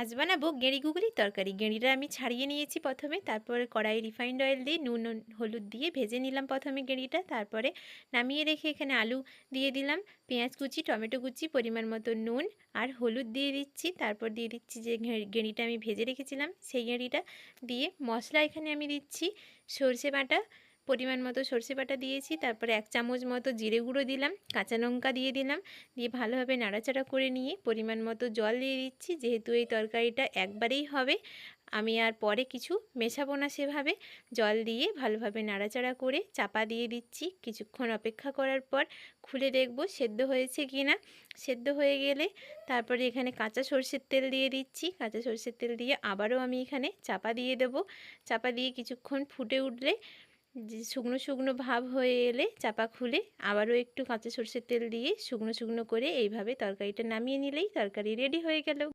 আজ বানাবো গেঁড়ি গুগলির তরকারি। গেঁড়িটা আমি ছাড়িয়ে নিয়েছি প্রথমে, তারপরে কড়াই রিফাইন্ড অয়েল দিয়ে নুন হলুদ দিয়ে ভেজে নিলাম প্রথমে গেঁড়িটা, তারপরে নামিয়ে রেখে এখানে আলু দিয়ে দিলাম, পেঁয়াজ কুচি, টমেটো কুচি, পরিমাণ মতো নুন আর হলুদ দিয়ে দিচ্ছি। তারপর দিয়ে দিচ্ছি যে গেঁড়িটা আমি ভেজে রেখেছিলাম, সেই গেঁড়িটা দিয়ে মশলা এখানে আমি দিচ্ছি, সর্ষে বাটা পরিমাণ মতো সর্ষে বাটা দিয়েছি, তারপরে এক চামচ মতো জিরে গুঁড়ো দিলাম, কাঁচা লঙ্কা দিয়ে দিলাম, দিয়ে ভালোভাবে নাড়াচাড়া করে নিয়ে পরিমাণ মতো জল দিয়ে দিচ্ছি, যেহেতু এই তরকারিটা একবারেই হবে, আমি আর পরে কিছু মেশাবো না সেভাবে, জল দিয়ে ভালোভাবে নাড়াচাড়া করে চাপা দিয়ে দিচ্ছি, কিছুক্ষণ অপেক্ষা করার পর খুলে দেখব সেদ্ধ হয়েছে কি না সেদ্ধ হয়ে গেলে তারপরে এখানে কাঁচা সর্ষের তেল দিয়ে দিচ্ছি, কাঁচা সর্ষের তেল দিয়ে আবারও আমি এখানে চাপা দিয়ে দেব, চাপা দিয়ে কিছুক্ষণ ফুটে উঠলে যে শুকনো শুকনো ভাব হয়ে এলে চাপা খুলে আবারও একটু কাঁচা সরষের তেল দিয়ে শুকনো শুকনো করে এইভাবে তরকারিটা নামিয়ে নিলেই তরকারি রেডি হয়ে গেল।